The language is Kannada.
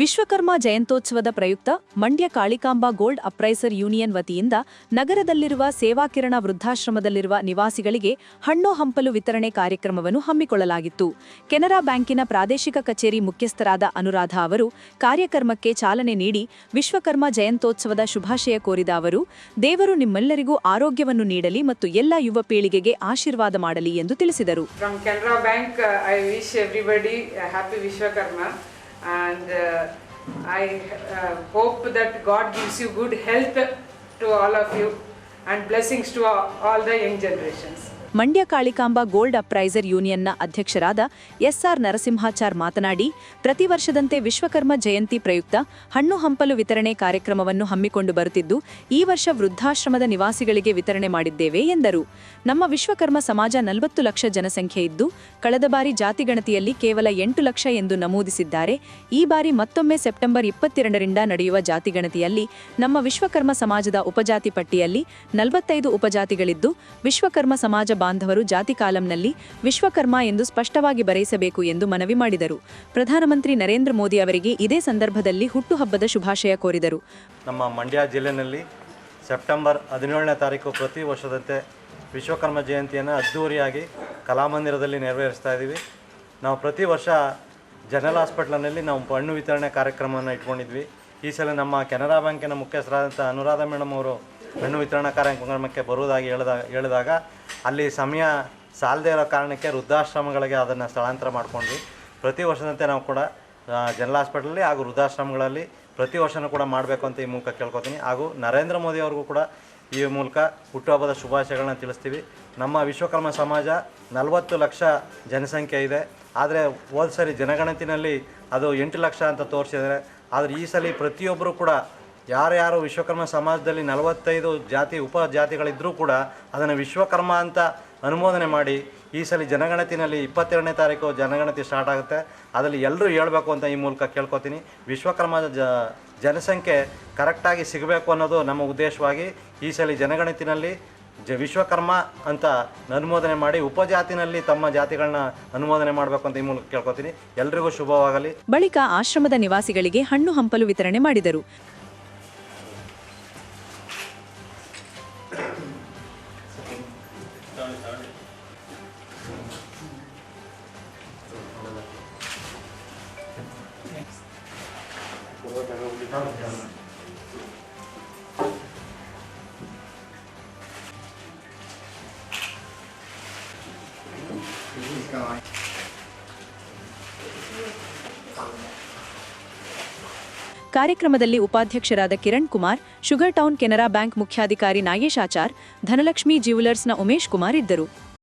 ವಿಶ್ವಕರ್ಮ ಜಯಂತೋತ್ಸವದ ಪ್ರಯುಕ್ತ Mandya Kalikamba gold appraiser union ವತಿಯಿಂದ ನಗರದಲ್ಲಿರುವ ಸೇವಾಕಿರಣ ವೃದ್ಧಾಶ್ರಮದಲ್ಲಿರುವ ನಿವಾಸಿಗಳಿಗೆ ಹಣ್ಣು ಹಂಪಲು ವಿತರಣೆ ಕಾರ್ಯಕ್ರಮವನ್ನು ಹಮ್ಮಿಕೊಳ್ಳಲಾಗಿತ್ತು. ಕೆನರಾ ಬ್ಯಾಂಕಿನ ಪ್ರಾದೇಶಿಕ ಕಚೇರಿ ಮುಖ್ಯಸ್ಥರಾದ ಅನುರಾಧ ಅವರು ಕಾರ್ಯಕ್ರಮಕ್ಕೆ ಚಾಲನೆ ನೀಡಿ ವಿಶ್ವಕರ್ಮ ಜಯಂತೋತ್ಸವದ ಶುಭಾಶಯ ಕೋರಿದ ಅವರು, ದೇವರು ನಿಮ್ಮೆಲ್ಲರಿಗೂ ಆರೋಗ್ಯವನ್ನು ನೀಡಲಿ ಮತ್ತು ಎಲ್ಲ ಯುವ ಪೀಳಿಗೆಗೆ ಆಶೀರ್ವಾದ ಮಾಡಲಿ ಎಂದು ತಿಳಿಸಿದರು. And uh, I uh, hope that God gives you good health to all of you and blessings to all, all the young generations. Mandya Kalikamba gold appraiser ಯೂನಿಯನ್ನ ಅಧ್ಯಕ್ಷರಾದ ಎಸ್ಆರ್ ನರಸಿಂಹಾಚಾರ್ ಮಾತನಾಡಿ, ಪ್ರತಿ ವರ್ಷದಂತೆ ವಿಶ್ವಕರ್ಮ ಜಯಂತಿ ಪ್ರಯುಕ್ತ ಹಣ್ಣು ಹಂಪಲು ವಿತರಣೆ ಕಾರ್ಯಕ್ರಮವನ್ನು ಹಮ್ಮಿಕೊಂಡು ಬರುತ್ತಿದ್ದು, ಈ ವರ್ಷ ವೃದ್ಧಾಶ್ರಮದ ನಿವಾಸಿಗಳಿಗೆ ವಿತರಣೆ ಮಾಡಿದ್ದೇವೆ ಎಂದರು. ನಮ್ಮ ವಿಶ್ವಕರ್ಮ ಸಮಾಜ ನಲವತ್ತು ಲಕ್ಷ ಜನಸಂಖ್ಯೆ ಇದ್ದು, ಕಳೆದ ಬಾರಿ ಜಾತಿಗಣತಿಯಲ್ಲಿ ಕೇವಲ ಎಂಟು ಲಕ್ಷ ಎಂದು ನಮೂದಿಸಿದ್ದಾರೆ. ಈ ಬಾರಿ ಮತ್ತೊಮ್ಮೆ ಸೆಪ್ಟೆಂಬರ್ ಇಪ್ಪತ್ತೆರಡರಿಂದ ನಡೆಯುವ ಜಾತಿಗಣತಿಯಲ್ಲಿ ನಮ್ಮ ವಿಶ್ವಕರ್ಮ ಸಮಾಜದ ಉಪಜಾತಿ ಪಟ್ಟಿಯಲ್ಲಿ ನಲವತ್ತೈದು ಉಪಜಾತಿಗಳಿದ್ದು, ವಿಶ್ವಕರ್ಮ ಸಮಾಜ ಬಾಂಧವರು ಜಾತಿ ಕಾಲಂನಲ್ಲಿ ವಿಶ್ವಕರ್ಮ ಎಂದು ಸ್ಪಷ್ಟವಾಗಿ ಬರೆಯಿಸಬೇಕು ಎಂದು ಮನವಿ ಮಾಡಿದರು. ಪ್ರಧಾನಮಂತ್ರಿ ನರೇಂದ್ರ ಮೋದಿ ಅವರಿಗೆ ಇದೇ ಸಂದರ್ಭದಲ್ಲಿ ಹುಟ್ಟುಹಬ್ಬದ ಶುಭಾಶಯ ಕೋರಿದರು. ನಮ್ಮ ಮಂಡ್ಯ ಜಿಲ್ಲೆಯಲ್ಲಿ ಸೆಪ್ಟೆಂಬರ್ ಹದಿನೇಳನೇ ತಾರೀಕು ಪ್ರತಿ ವರ್ಷದಂತೆ ವಿಶ್ವಕರ್ಮ ಜಯಂತಿಯನ್ನು ಅದ್ದೂರಿಯಾಗಿ ಕಲಾಮಂದಿರದಲ್ಲಿ ನೆರವೇರಿಸ್ತಾ ಇದ್ದೀವಿ. ನಾವು ಪ್ರತಿ ವರ್ಷ ಜನರಲ್ ಹಾಸ್ಪಿಟ್ಲನಲ್ಲಿ ನಾವು ಹಣ್ಣು ವಿತರಣೆ ಕಾರ್ಯಕ್ರಮವನ್ನು ಇಟ್ಕೊಂಡಿದ್ವಿ. ಈ ಸಲ ನಮ್ಮ ಕೆನರಾ ಬ್ಯಾಂಕಿನ ಮುಖ್ಯಸ್ಥರಾದಂಥ ಅನುರಾಧ ಮೇಡಮ್ ಅವರು ಹಣ್ಣು ವಿತರಣಾ ಕಾರ್ಯಕ್ರಮಕ್ಕೆ ಬರುವುದಾಗಿ ಹೇಳಿದಾಗ ಹೇಳಿದಾಗ ಅಲ್ಲಿ ಸಮಯ ಸಾಲದೇ ಇರೋ ಕಾರಣಕ್ಕೆ ವೃದ್ಧಾಶ್ರಮಗಳಿಗೆ ಅದನ್ನು ಸ್ಥಳಾಂತರ ಮಾಡಿಕೊಂಡ್ವಿ. ಪ್ರತಿ ವರ್ಷದಂತೆ ನಾವು ಕೂಡ ಜನರಲ್ ಹಾಸ್ಪಿಟಲಲ್ಲಿ ಹಾಗೂ ವೃದ್ಧಾಶ್ರಮಗಳಲ್ಲಿ ಪ್ರತಿ ವರ್ಷನೂ ಕೂಡ ಮಾಡಬೇಕು ಅಂತ ಈ ಮೂಲಕ ಕೇಳ್ಕೊತೀನಿ. ಹಾಗೂ ನರೇಂದ್ರ ಮೋದಿ ಅವ್ರಿಗೂ ಕೂಡ ಈ ಮೂಲಕ ಹುಟ್ಟುಹಬ್ಬದ ಶುಭಾಶಯಗಳನ್ನ ತಿಳಿಸ್ತೀವಿ. ನಮ್ಮ ವಿಶ್ವಕರ್ಮ ಸಮಾಜ ನಲವತ್ತು ಲಕ್ಷ ಜನಸಂಖ್ಯೆ ಇದೆ. ಆದರೆ ಹೋದ ಸರಿ ಜನಗಣತಿನಲ್ಲಿ ಅದು ಎಂಟು ಲಕ್ಷ ಅಂತ ತೋರಿಸಿದರೆ ಆದರೆ ಈ ಸಲ ಪ್ರತಿಯೊಬ್ಬರೂ ಕೂಡ ಯಾರ್ಯಾರು ವಿಶ್ವಕರ್ಮ ಸಮಾಜದಲ್ಲಿ ನಲವತ್ತೈದು ಜಾತಿ ಉಪಜಾತಿಗಳಿದ್ದರೂ ಕೂಡ ಅದನ್ನು ವಿಶ್ವಕರ್ಮ ಅಂತ ಅನುಮೋದನೆ ಮಾಡಿ ಈ ಸಲ ಜನಗಣತಿನಲ್ಲಿ ಇಪ್ಪತ್ತೆರಡನೇ ತಾರೀಕು ಜನಗಣತಿ ಸ್ಟಾರ್ಟ್ ಆಗುತ್ತೆ. ಅದರಲ್ಲಿ ಎಲ್ಲರೂ ಹೇಳಬೇಕು ಅಂತ ಈ ಮೂಲಕ ಕೇಳ್ಕೊತೀನಿ. ವಿಶ್ವಕರ್ಮದ ಜ, ಜನಸಂಖ್ಯೆ ಕರೆಕ್ಟಾಗಿ ಸಿಗಬೇಕು ಅನ್ನೋದು ನಮ್ಮ ಉದ್ದೇಶವಾಗಿ ಈ ಸಲ ಜನಗಣತಿನಲ್ಲಿ ಜ, ವಿಶ್ವಕರ್ಮ ಅಂತ ಅನುಮೋದನೆ ಮಾಡಿ ಉಪಜಾತಿನಲ್ಲಿ ತಮ್ಮ ಜಾತಿಗಳನ್ನ ಅನುಮೋದನೆ ಮಾಡಬೇಕು ಅಂತ ಈ ಮೂಲಕ ಕೇಳ್ಕೊತೀನಿ. ಎಲ್ರಿಗೂ ಶುಭವಾಗಲಿ. ಬಳಿಕ ಆಶ್ರಮದ ನಿವಾಸಿಗಳಿಗೆ ಹಣ್ಣು ಹಂಪಲು ವಿತರಣೆ ಮಾಡಿದರು. ಕಾರ್ಯಕ್ರಮದಲ್ಲಿ ಉಪಾಧ್ಯಕ್ಷರಾದ Kiran Kumar, sugar town Canara bank ಮುಖ್ಯಾಧಿಕಾರಿ ನಾಗೇಶ್ ಆಚಾರ್, ಧನಲಕ್ಷ್ಮಿ ಜ್ಯುವೆಲರ್ಸ್ನ ಉಮೇಶ್ ಕುಮಾರ್ ಇದ್ದರು.